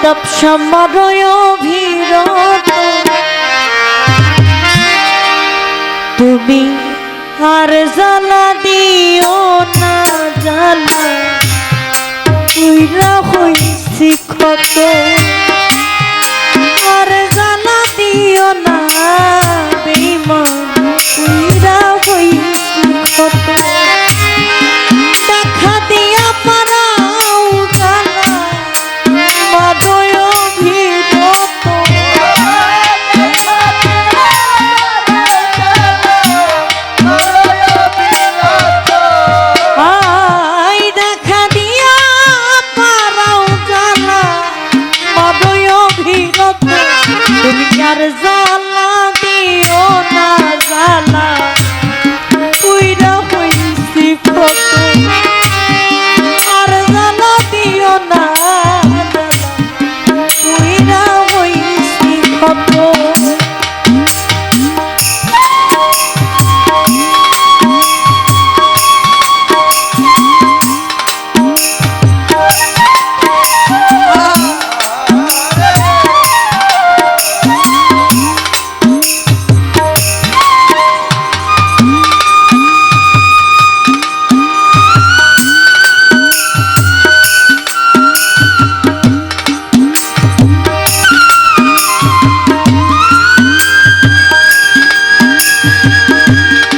মাহতাব সমারয় অভিরত তুমি আর জ্বালা দিও না, জ্বালা। উইরা হইছি ক্ষত আর জ্বালা দিও না। ভালোবাসা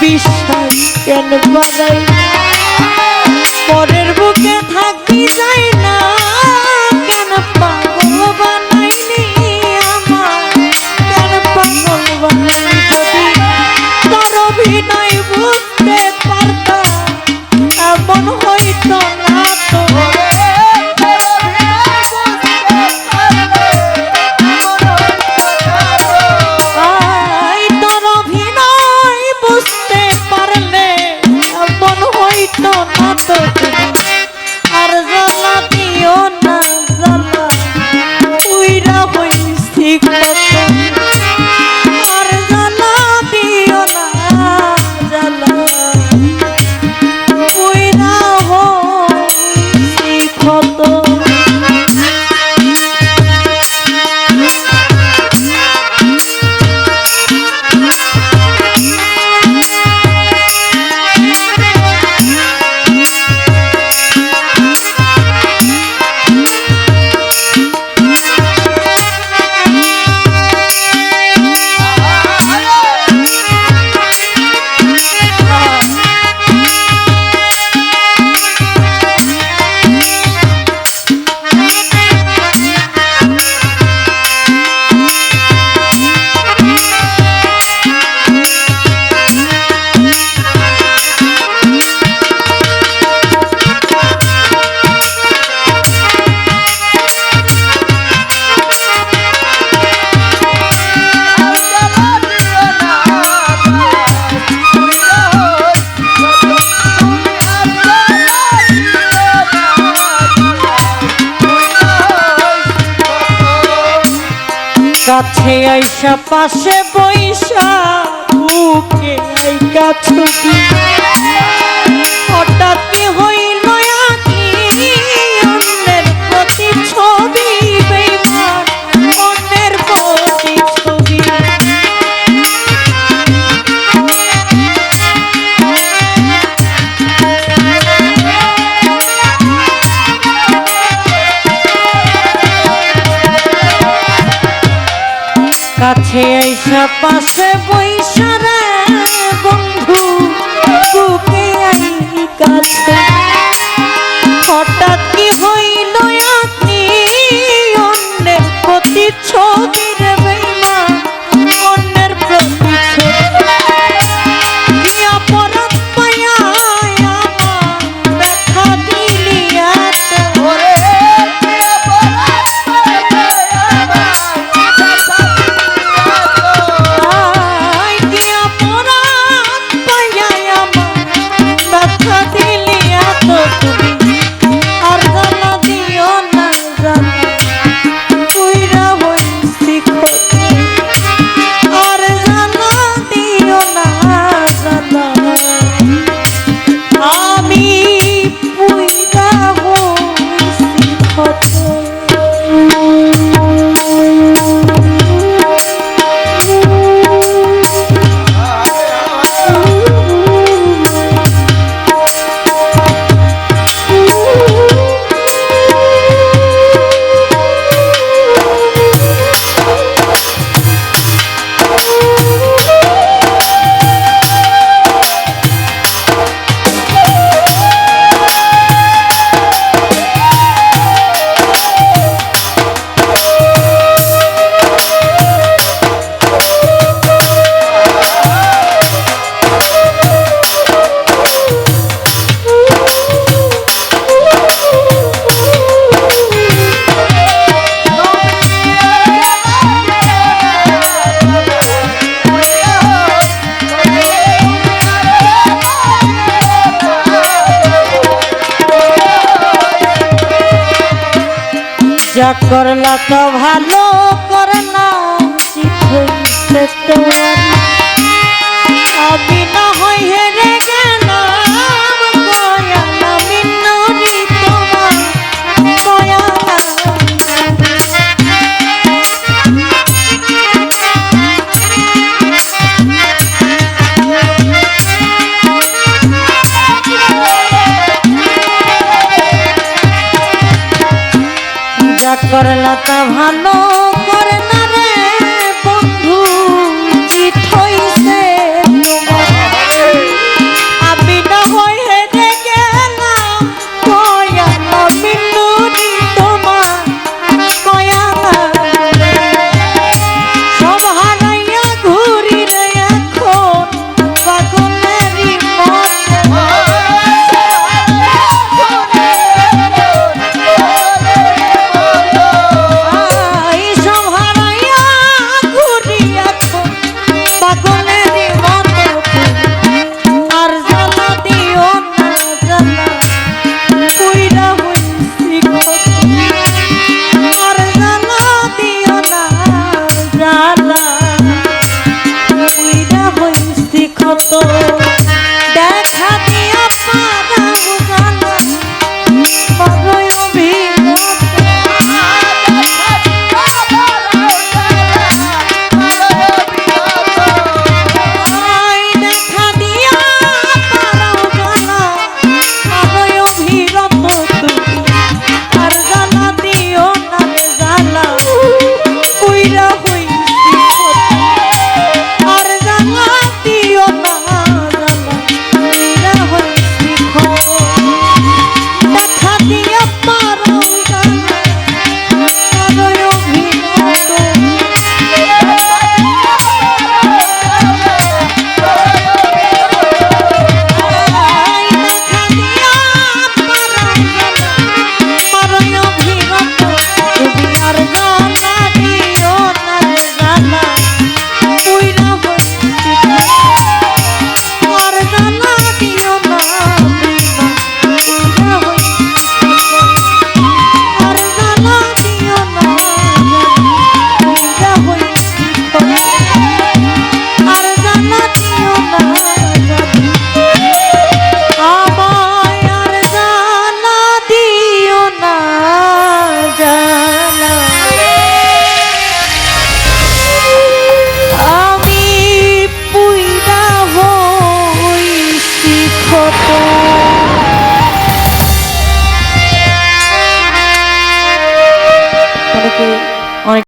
বিশ্বাস কেন বাড়াই? পরের তো কাছে আইসা পাশে বৈশা বুকে আইকা ছুটি হঠাৎ কি হই যা করলা তো ভালো করে না শিখতে